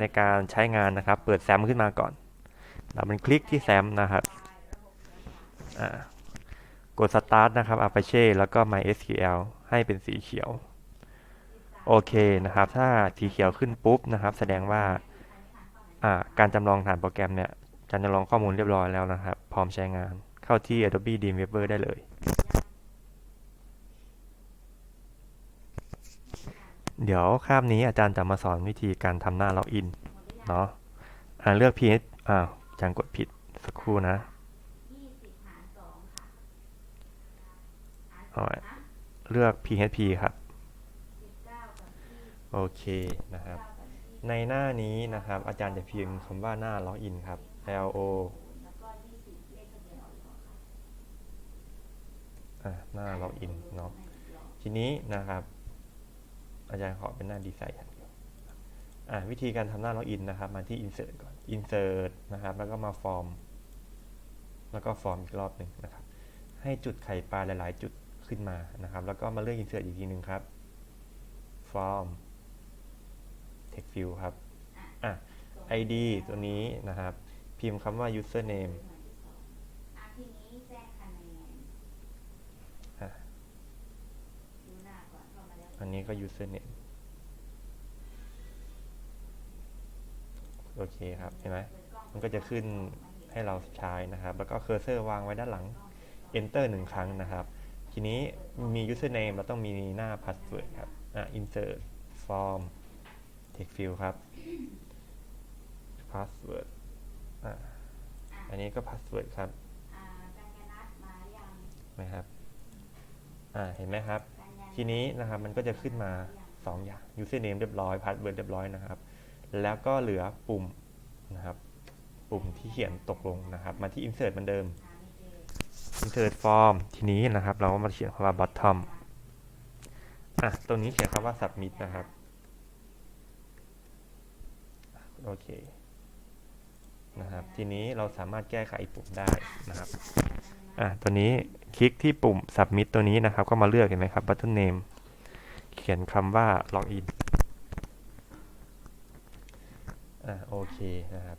ในการใช้งานนะครับ เปิดแซมขึ้นมาก่อนเราเป็นคลิกที่แซมนะครับกด start นะครับ Apache แล้วก็ MySQL ให้เป็นสีเขียว โอเคนะครับ ถ้าสีเขียวขึ้นปุ๊บนะครับ แสดงว่าอ่าการจำลองฐานโปรแกรมเนี่ยการจำลองข้อมูลเรียบร้อยแล้วนะครับ พร้อมใช้งานเข้าที่ Adobe Dreamweaver ได้เลย เดี๋ยวคาบนี้อาจารย์จะมาสอนวิธีการทำหน้าล็อกอินเนาะอ่าเลือก PH อ้าวอาจารย์กดผิดสักครู่นะเอาไว้เลือก PHP ครับ โอเคนะครับ ในหน้านี้นะครับ อาจารย์จะพิมพ์คำว่าหน้าล็อกอินครับ L O อ่าหน้าล็อกอินเนาะทีนี้นะครับ อาจารย์ขอเป็นหน้าดีไซน์อย่างเดียวอ่าวิธีการทำหน้าล็อกอินนะครับ มาที่ insert ก่อน insert นะครับ แล้วก็มา form แล้วก็ form อีกรอบหนึ่งนะครับ ให้จุดไข่ปลาหลาย ๆ จุดขึ้นมานะครับ แล้วก็มาเลือก insert อีกทีหนึ่งครับ form text field ครับอะ id ตัวนี้นะครับ พิมพ์คำว่า username อะทีนี้แจ้งคะแนน อะ ดูหน้าก่ อนเข้ามาแล้วอันนี้ก็ username โอเคครับ เห็นไหมมันก็จะขึ้นให้เราใช้นะครับ แล้วก็เคอร์เซอร์วางไว้ด้านหลัง enter หนึ่งครั้งนะครับ ทีนี้มี username เราต้องมีหน้า password ครับ อะ insert form text field ครับ password อะอันนี้ก็ password ครับอ่ากัญญานัทมาหรือยังนะครับ อ่า เห็นไหมครับกัญญา ทีนี้นะครับมันก็จะขึ้นมา 2 อย่าง username เรียบร้อย password เรียบร้อยนะครับ แล้วก็เหลือปุ่มนะครับ ปุ่มที่เขียนตกลงนะครับ มาที่ insert เหมือนเดิม insert form ทีนี้นะครับ เราก็มาเขียนคำว่า bottom อะตรงนี้เขียนคำว่า submit นะครับโอเคนะครับ ทีนี้เราสามารถแก้ไขปุ่มได้นะครับ อะตัวนี้ คลิกที่ปุ่ม submit ตัวนี้นะครับ ก็มาเลือกเห็นไหมครับ button name เขียนคำว่า login อะโอเคนะครับ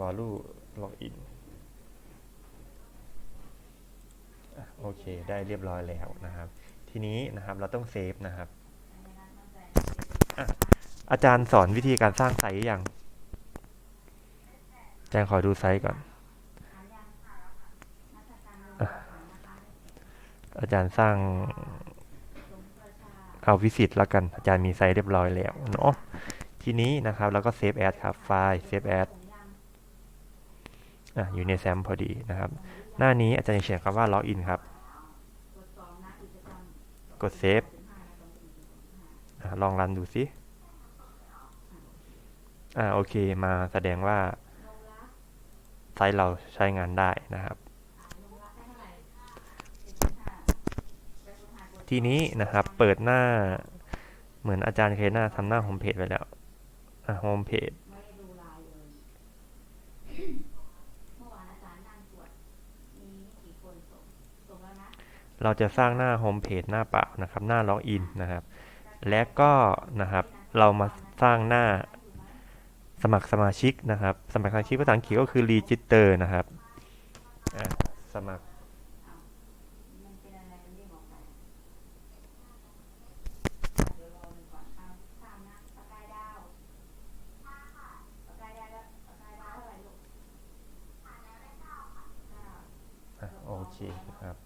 value login อะโอเค ได้เรียบร้อยแล้วนะครับ ทีนี้นะครับเราต้องเซฟนะครับอะอาจารย์สอนวิธีการสร้างไซต์ยังอาจารย์ขอดูไซต์ก่อน อะ อาจารย์สร้างเอาวิสิตแล้วกัน อาจารย์มีไซต์เรียบร้อยแล้วเนาะทีนี้นะครับเราก็เซฟแอดครับไฟล์เซฟแอดอะอยู่ในแซมพอดีนะครับ หน้านี้อาจารย์เขียนคำว่า login ครับ กดเซฟลองรันดูสิอ่าโอเคมาแสดงว่าไซต์เราใช้งานได้นะครับ ทีนี้นะครับเปิดหน้าเหมือนอาจารย์เคยหน้าทำหน้าโฮมเพจไว้แล้วอะโฮมเพจเราจะสร้างหน้าโฮมเพจหน้าเปล่านะครับ หน้าล็อกอินนะครับ และก็นะครับเรามาสร้างหน้าสมัครสมาชิกนะครับ สมัครสมาชิกภาษาอังกฤษก็คือ register นะครับสมัคร มันเป็นอะไรมันเรียกออกไปเดี๋ยวรอมันก่อนเอาตามนะประกายดาวประกายดาวแล้วประกายดาวเท่าไหร่ลูกเก้า อะโอเคนะครับ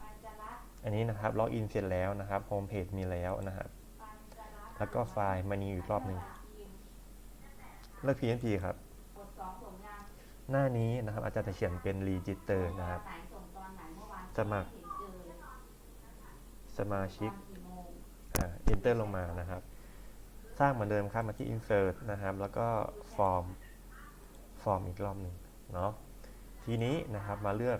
ปัญจรัต นี้นะครับล็อกอินเสร็จแล้วนะครับโฮมเพจมีแล้วนะครับ แล้วก็ไฟล์มานีอีกรอบหนึ่งเลือก PNP ครับ หน้านี้นะครับอาจารย์จะเขียนเป็น register นะครับสายส่งตอนไหนเมื่อวานสมัครเห็นเจอเลยสมาชิกตอนกี่โมงอ่า enter ลงมานะครับ สร้างเหมือนเดิมครับมาที่ insert นะครับ แล้วก็ form form อีกรอบหนึ่งเนาะทีนี้นะครับมาเลือก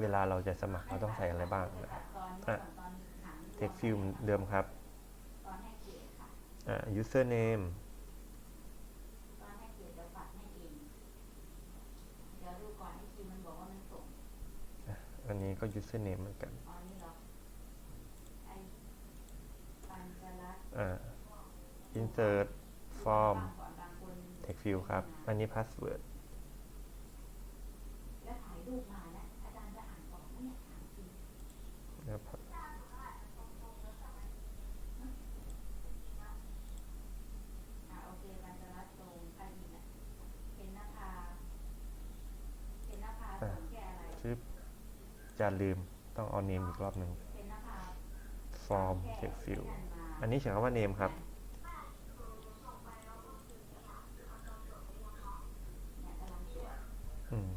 เวลาเราจะสมัครเราต้องใส่อะไรบ้างนะครับตอนอะตอนถาม text field เหมือนเดิมครับตอนให้เกียรติค่ะอ่า username ตอนให้เกียรติเดี๋ยวปัดให้เองเดี๋ยวดูก่อนให้คิวมันบอกว่ามันส่งอันนี้ก็ username เหมือนกันอ๋อนี่เหรอไอ้ปัญจรัตน์อ่า insert form บางก่อนบางคน text field ครับ อันนี้ password แล้วถ่ายรูปมา นจะรัดตรงใต้ดินน่ะเป็นนภาเป็นนภาสอนแก้อะไรชื่อจะลืมต้องเอา name อีกรอบหนึ่งเป็นนภา form แก้ text field นั่นมาอันนี้เขียนคำว่า name ครับเนี่ยกำลังตรวจอืม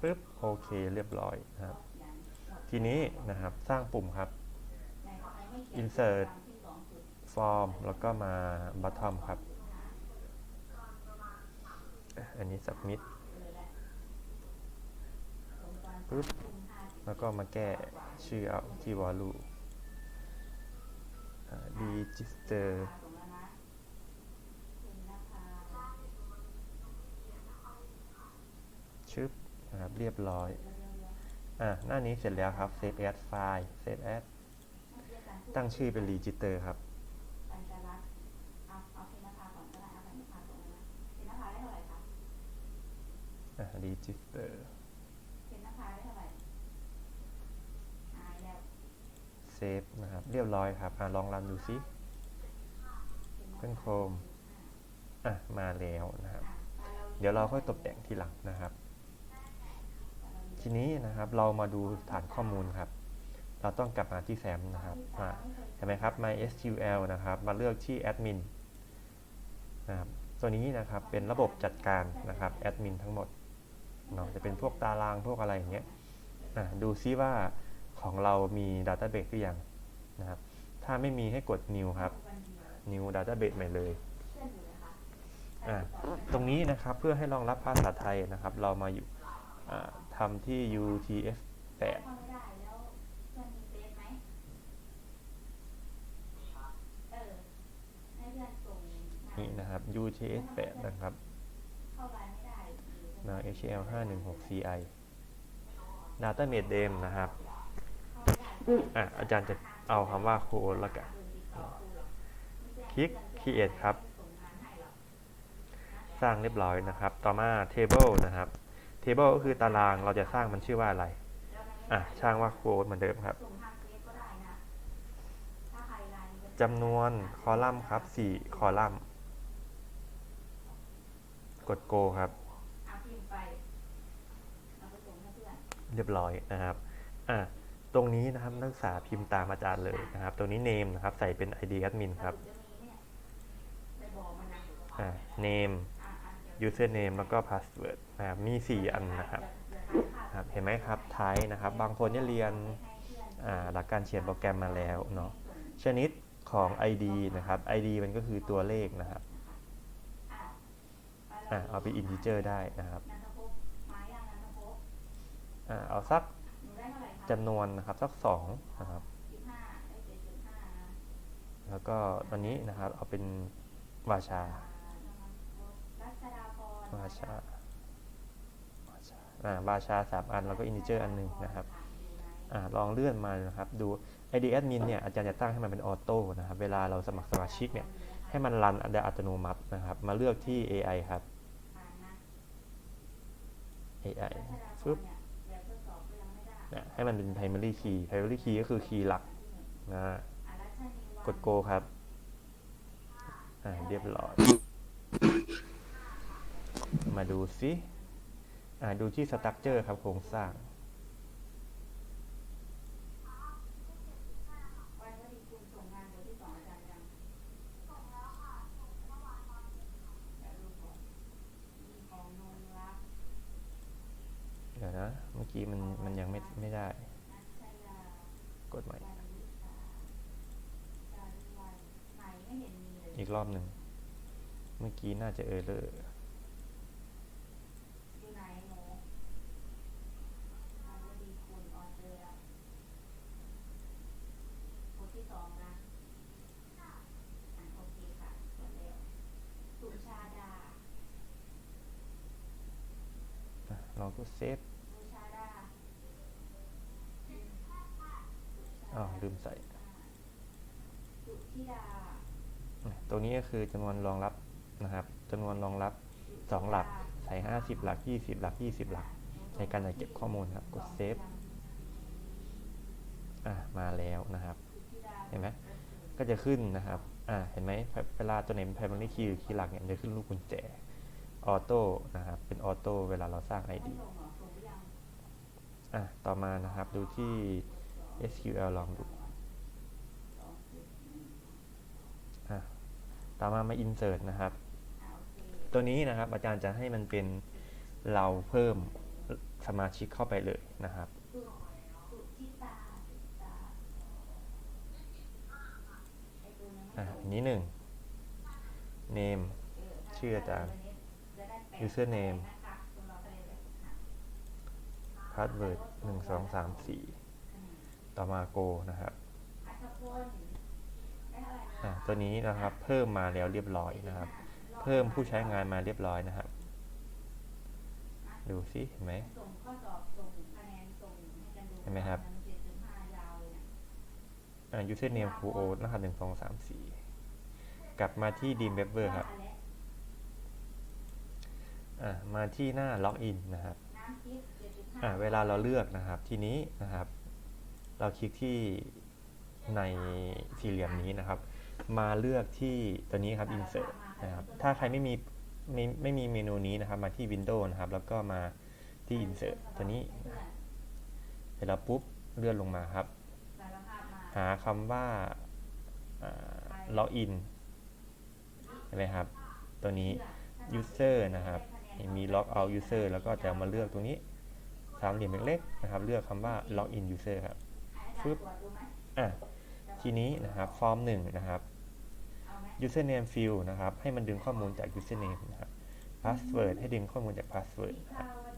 ปึ๊บ โอเค เรียบร้อยนะครับเขียนหมด ทีนี้นะครับสร้างปุ่มครับ insert form แล้วก็มา bottom ครับ อันนี้ submit แหละตรงตอนปึ๊บทุ่มห้าสิบแล้วก็มาแก้ชื่อเอาที่ value register ชึบนะครับเรียบร้อย อะหน้านี้เสร็จแล้วครับ save as file save as ตั้งชื่อเป็น register ครับปัญจรัตน์เอาเอาเพนนภาก่อนก็ได้เอาเพนนภาตรงนั้นนะเพนนะอะ register เพนนภาได้เท่าไหร่หายแล้ว save นะครับ เรียบร้อยครับอะลองรันดูซิเพื่อนโคมอะ มาแล้วนะครับเราเดี๋ยวเราค่อยตกแต่งทีหลังนะครับ ทีนี้นะครับเรามาดูฐานข้อมูลครับ เราต้องกลับมาที่แซมนะครับมาเห็นไหมครับ MySQL นะครับ มาเลือกที่ admin นะครับตัวนี้นะครับเป็นระบบจัดการนะครับ admin ทั้งหมดเนาะจะเป็นพวกตารางพวกอะไรอย่างเงี้ยดูซิว่าของเรามี database หรือยังนะครับถ้าไม่มีให้กด new ครับ new database ใหม่เลยตรงนี้นะครับเพื่อให้รองรับภาษาไทยนะครับ เรามาอยู่ ทำที่ UTF-8 เข้าไม่ได้แล้วเพื่อนมีเฟซไหมเออให้เพื่อนส่งมานี่นะครับ UTF-8 นะครับเข้าไลน์ไม่ได้หรือนะ HL 516 CI database name นะครับเข้าไม่ได้อะอาจารย์จะเอาคำว่า code ละกัน คลิก create ครับ สร้างเรียบร้อยนะครับ ต่อมา table นะครับ table ก็คือตารางเราจะสร้างมันชื่อว่าอะไร อะช่างว่า code เหมือนเดิมครับจำนวนคอลัมน์ครับ 4 คอลัมน์ กด go ครับ เรียบร้อยนะครับ อะตรงนี้นะครับนักศึกษาพิมพ์ตามอาจารย์เลยนะครับ ตรงนี้ name นะครับ ใส่เป็น id admin ครับ อะ name อะอะเดี๋ยว username แล้วก็ password นะครับมี 4 อันนะครับเดี๋ยวถ่ายภาพครับ เห็นไหมครับ type นะครับ บางคนเนี่ยเรียนหลักการเขียนโปรแกรมมาแล้วเนาะ ชนิดของ id นะครับ id มันก็คือตัวเลขนะครับอเอาเป็น integer ได้นะครับอเอาสักจำนวนนะครับสัก2นะครับ แล้วก็ตอนนี้นะครับเอาเป็นวาชาชา วาชาวาชาอ่าวาชาสามอัน แล้วก็ integer อันหนึ่งนะครับอ่าลองเลื่อนมานะครับ ดู id admin เนี่ย อาจารย์จะตั้งให้มันเป็นออโต้นะครับ เวลาเราสมัครสมาชิกเนี่ย ให้มันรันโดยอัตโนมัตินะครับ มาเลือกที่ AI ครับ AI ฟึบนะให้มันเป็น primary key primary key ก็คือ key หลักนะ กด go ครับ อ่า เรียบร้อย มาดูซิดูที่สตั๊กเจอร์ครับโครงสร้าง เดี๋ยวนะ เมื่อกี้มันมันยังไม่ไม่ได้ กดใหม่ อีกรอบหนึ่ง เมื่อกี้น่าจะเออเลอร์ อยู่ไหนหนูวันวดีคุณออเจอแล้วคนที่สองนะอะโอเคค่ะกดแล้วสุชาดา อะลองกดเซฟสุชาดาอ้าวลืมใส่ตรงนี้ก็คือจำนวนรองรับนะครับจำนวนรองรับสองหลัก ใส่ห้าสิบหลักยี่สิบหลักยี่สิบหลัก ในการจัดเก็บข้อมูลครับ กดเซฟอะมาแล้วนะครับ เห็นไหมก็จะขึ้นนะครับ อ่า เห็นไหมเวลาตัวไหนเป็น primary key หรือ key หลักเนี่ยจะขึ้นรูปกุญแจ ออโต้นะครับ เป็นออโต้เวลาเราสร้าง ID อะ ต่อมานะครับดูที่ SQL ลองดู อะ ต่อมามา insert นะครับ ตัวนี้นะครับอาจารย์จะให้มันเป็นเราเพิ่มสมาชิกเข้าไปเลยนะครับอะอันนี้หนึ่ง name ชื่ออาจารย์ username password หนึ่งสองสามสี่ต่อมา go นะครับอะตัวนี้นะครับเพิ่มมาแล้วเรียบร้อยนะครับ เพิ่มผู้ใช้งานมาเรียบร้อยนะครับ ดูสิเห็นไหมเห็นไหมครับเจ็ดจุดห้ายาวเลยนะอ่า username full o รหัสหนึ่งสองสามสี่กลับมาที่ Dream Webber ครับ อ่ามาที่หน้า login นนะครับเจ็ดจุดห้าอ่าเวลาเราเลือกนะครับทีนี้นะครับ เราคลิกที่ในสี่เหลี่ยมนี้นะครับ มาเลือกที่ตัวนี้ครับ insert นะครับถ้าใครไม่มีไม่ไม่มีเมนูนี้นะครับ มาที่ Windows นะครับ แล้วก็มาที่ insert ตัวนี้เสร็จแล้วปุ๊บเลื่อนลงมาครับ หาคำว่าอ่า login เห็นไหมครับ ตัวนี้ user นะครับ มี log out user แล้วก็จะมาเลือกตรงนี้สามเหลี่ยมเล็กๆนะครับ เลือกคำว่า login user ครับฟึบอะทีนี้นะครับฟอร์มหนึ่งนะครับ username field นะครับ ให้มันดึงข้อมูลจาก username นะครับ password ให้ดึงข้อมูลจาก password นะครับ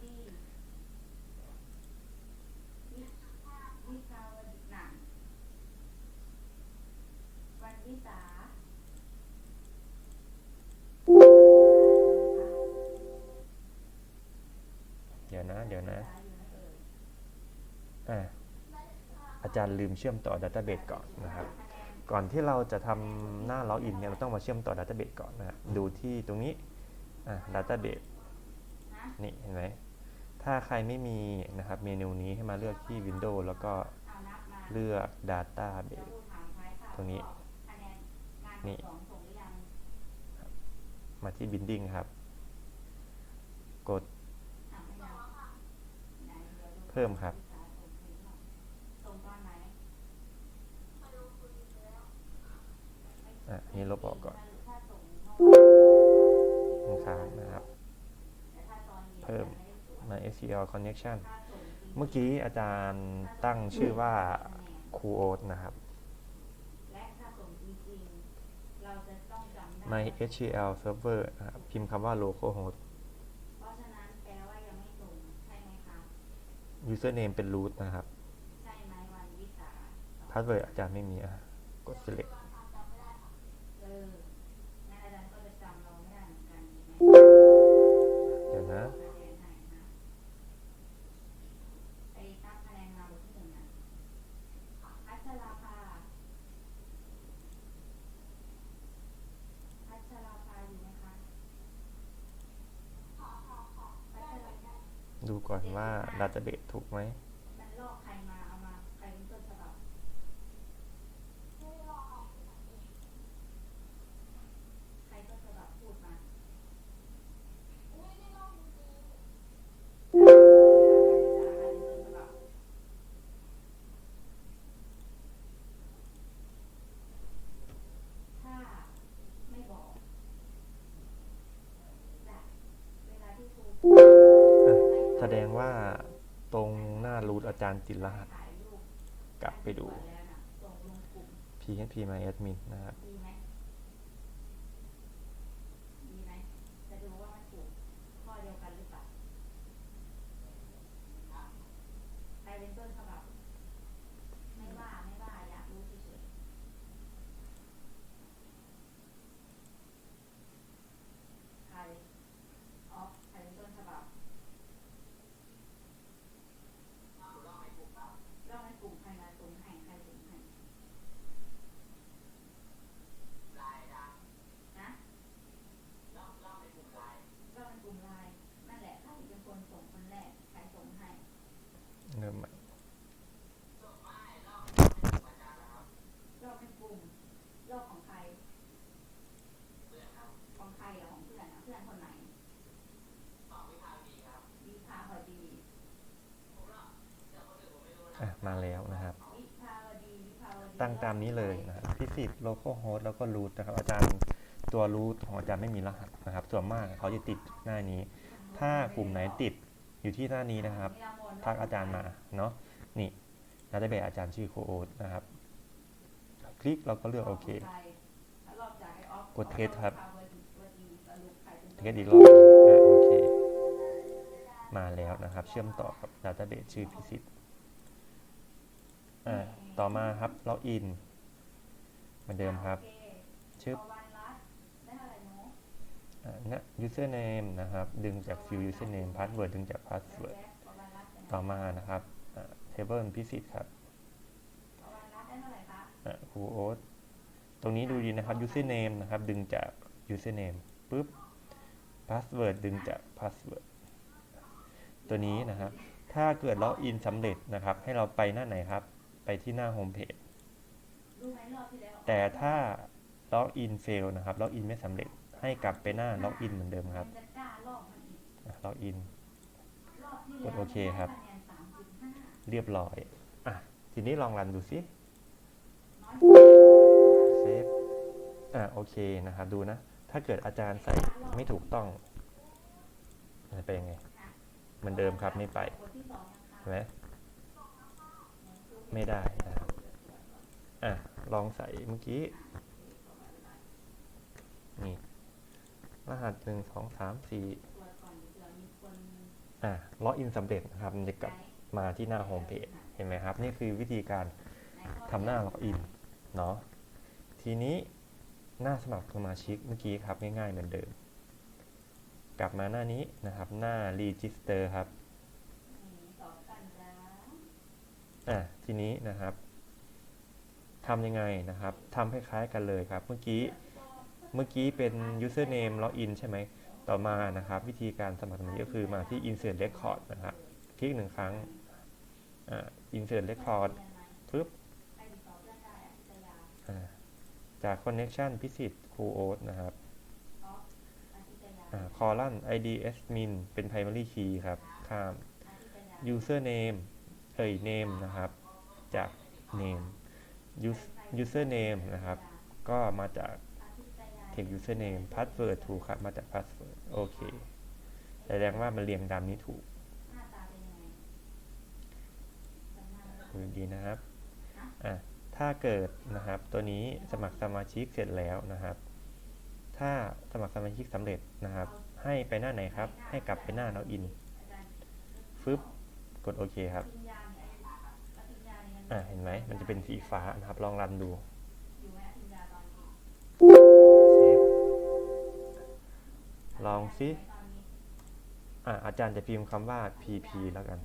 นะ เดี๋ยวนะวิสาอยู่ไหมเอ่ยอะอาจารย์ลืมเชื่อมต่อ database ก่อนนะครับ ก่อนที่เราจะทำหน้า login เนี่ยเราต้องมาเชื่อมต่อ database ก่อนนะดูที่ตรงนี้อะ database นะนี่เห็นไหมถ้าใครไม่มีนะครับเมนูนี้ให้มาเลือกที่ Windows แล้วก็เลือก database พูดาต้ายค่ะตรงนี้นี่มาที่ binding ครับ กด ถามไม่ยังไหน เดี๋ยวดูเพิ่มครับวิสาส่งถึงหรอส่งตอนไหนอะอันนี้ลบออกก่อนถ้าส่งเมื่อวานมันค้างนะครับแต่ถ้าตอนย็นเพิ่มไได้ส่งมา SQL connection ถ้าส่งจริงเมื่อกี้อาจารย์ตั้งชื่อว่า cool นะครับและถ้าส่งจริงๆเราจะต้องจำได้ my SQL server นะครับพิมพ์คำว่า localhost เพราะฉะนั้นแปลว่ายังไม่ส่งใช่ไหมคะ username เป็น root นะครับใช่ไหมวันวิสา password อาจารย์ไม่มีอะ กด select ดูก่อนว่า database ถูกไหม ว่าตรงหน้า root อาจารย์ติดรหัสถ่ายรูปกลับไปดูแล้วนะส่งลงกลุ่ม php my admin นะครับ ดีไหมดีไหมจะดูว่ามันถูกข้อเดียวกันหรือเปล่าใครเป็นต้นฉบับ ไม่ว่าไม่ว่าอยากรู้เฉยๆใครออฟใครเป็นต้นฉบับเล่าในกลุ่มใครมาส่งให้ใครส่งให้ ใมาแล้วนะครับ วิภาวดีวิภาวดี ตามนี้เลยนะครับพิสิทธิ์ local host แล้วก็ root นะครับ อาจารย์ตัว root ของอาจารย์ไม่มีรหัสนะครับ ส่วนมากเขาจะติดหน้านี้ ถ้ากลุ่มไหนติดอยู่ที่หน้านี้นะครับ ทักอาจารย์มาเนาะนี่นัดเบอาจารย์ชื่อโคโอตนะครับ คลิกเราก็เลือกโอเค กดเทสครับ เทสอีกรอบโอเค มาแล้วนะครับ เชื่อมต่อกับ Database ชื่อพิสิทธิ์อ่า ต่อมาครับล็อกอินเหมือนเดิมครับชึบได้อะไรเนาะอ่านะ username นะครับ ดึงจาก field username password ดึงจาก password ประวันรัตน์ต่อมานะครับอ่า table พิสิทธิ์ครับประวันรัตน์ได้เท่าไหร่คะอะครูโอ๊ตตรงนี้ดูดีนะครับ username นะครับ ดึงจาก username ปุ๊บ password ดึงจาก password ตัวนี้นะครับ ถ้าเกิดล็อกอินสำเร็จนะครับ ให้เราไปหน้าไหนครับ ไปที่หน้า home page รู้ไหมรอบที่แล้วแต่ถ้าล็อกอิน fail นะครับล็อกอินไม่สำเร็จให้กลับไปหน้าล็อกอินเหมือนเดิมครับมันจะกล้ารอบมันอีกล็อกอินรอบที่กแล้วดโอเคครับคะแนนสามจุดห้าเรียบร้อยอะทีนี้ลองรันดูซิน้อยกว่าเซฟอะโอเคนะครับดูนะ ถ้าเกิดอาจารย์ใส่ไม่ถูกต้องมันจะเป็นยังไงเหมือนเดิมครับไม่ไปคนที่สองนะคะเห็นไหม ไม่ได้นะครับอะลองใส่เมื่อกี้ นี่ รหัสหนึ่งสองสามสี่อะล็อกอินสำเร็จนะครับมันจะกลับมาที่หน้าโฮมเพจเห็นไหมครับ นี่คือวิธีการทำหน้าล็อกอินเนาะทีนี้หน้าสมัครสมาชิกเมื่อกี้ครับ ง่ายๆเหมือนเดิม กลับมาหน้านี้นะครับ หน้า register ครับองกันจ้าอะ ทีนี้นะครับทำยังไงนะครับทำคล้ายๆกันเลยครับ เมื่อกี้เมื่อกี้เป็น username login ใช่ไหมต่อมานะครับ วิธีการสมัครสมาชิกก็คือมาที่ insert record นะครับ คลิกหนึ่งครั้ง insert record ปึ๊บจาก connection พิสิทธิ์ครูโอ๊ตนะครับออฟอาทิตยาอ่า column id admin เป็น primary key ครับ ข้าม username เอ่ย name นะครับ จาก name user name นะครับ ก็มาจากอาทิตยา text username password ถูกครับ มาจาก password โอเค แสดงว่ามันเรียงตามนี้ถูกดีนะครับ อะ ถ้าเกิดนะครับ ตัวนี้สมัครสมาชิกเสร็จแล้วนะครับ ถ้าสมัครสมาชิกสำเร็จนะครับ ให้ไปหน้าไหนครับ ให้กลับไปหน้า login อาจารย์ฟึบ กดโอเคครับ ปริญญาเนี่ยปริญ่าเห็นไหมมันจะเป็นสีฟ้านะครับ ลองรันดูลองซิอ่าอาจารย์จะพิมพ์คำว่า pp แล้วกัน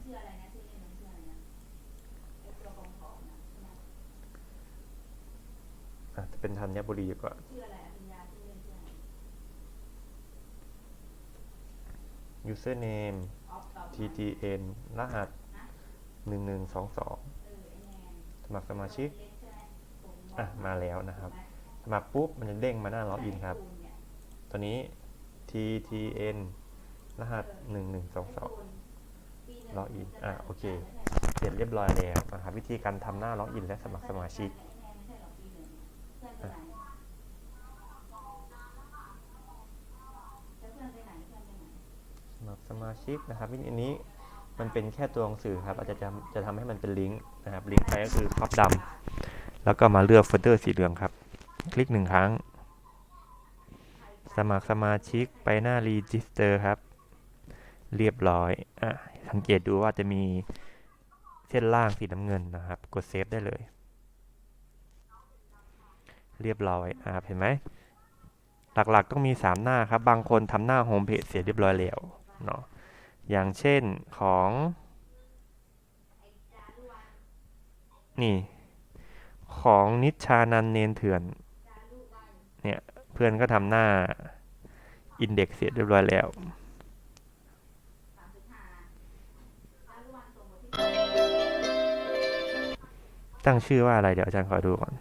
อ่าจะเป็นธัญบุรีก็ยูเซอร์เนม TTN รหัสหนึ่งหนึ่งสองสอง สมัครสมาชิกอะมาแล้วนะครับ สมัครปุ๊บมันจะเด้งมาหน้าล็อกอินครับ ตัวนี้ ttn รหัส 1122ปีหนึ่งล็อกอินอะโอเค เสร็จเรียบร้อยแล้วนะครับวิธีการทำหน้าล็อกอินและสมัครสมาชิกสมัครสมาชิกนะครับวิธีนี้ มันเป็นแค่ตัวหนังสือครับอาจจะจะจะทำให้มันเป็นลิงก์นะครับลิงก์ไปก็คือครอบดำแล้วก็มาเลือกโฟลเดอร์สีเหลืองครับ คลิกหนึ่งครั้ง สมัครสมาชิกไปหน้า register ครับ เรียบร้อยอะสังเกตดูว่าจะมีเส้นล่างสีน้ำเงินนะครับ กดเซฟได้เลย เรียบร้อยอะเห็นไหมหลักๆต้องมี 3 หน้าครับ บางคนทำหน้าโฮมเพจเสร็จเรียบร้อยแล้วเนาะ อย่างเช่นของ นี่ ของนิชานันเนนเถื่อน เนี่ย เพื่อนก็ทำหน้าอินเด็กเสร็จเรียบร้อยแล้วตั้งชื่อว่าอะไรเดี๋ยวอาจารย์ขอดูก่อน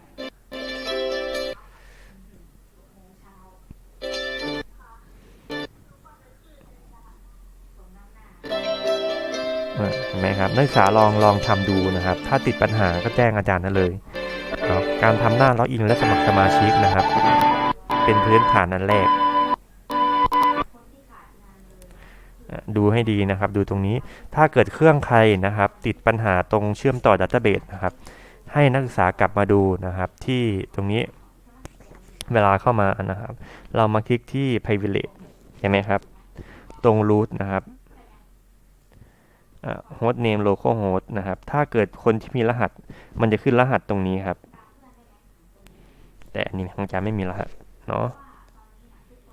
เออเห็นไหมครับนักศึกษาลองลองทำดูนะครับ ถ้าติดปัญหาก็แจ้งอาจารย์ได้เลยเาการทำหน้าล็อกอินและสมัครสมาชิกนะครับ เป็นพื้นฐานอันแรก ดูให้ดีนะครับ ดูตรงนี้ถ้าเกิดเครื่องใครนะครับ ติดปัญหาตรงเชื่อมต่อดัตเตอร์เบสนะครับ ให้นักศึกษากลับมาดูนะครับ ที่ตรงนี้เวลาเข้ามานะครับ เรามาคลิกที่ privilege ใช่ไหมครับ ตรง root นะครับ โฮสต์เนมโล a l โฮสต์นะครับ ถ้าเกิดคนที่มีรหัส มันจะขึ้นรหัสตรงนี้ครับ แต่อันนี้ของจาไม่มีรหัสเนาะ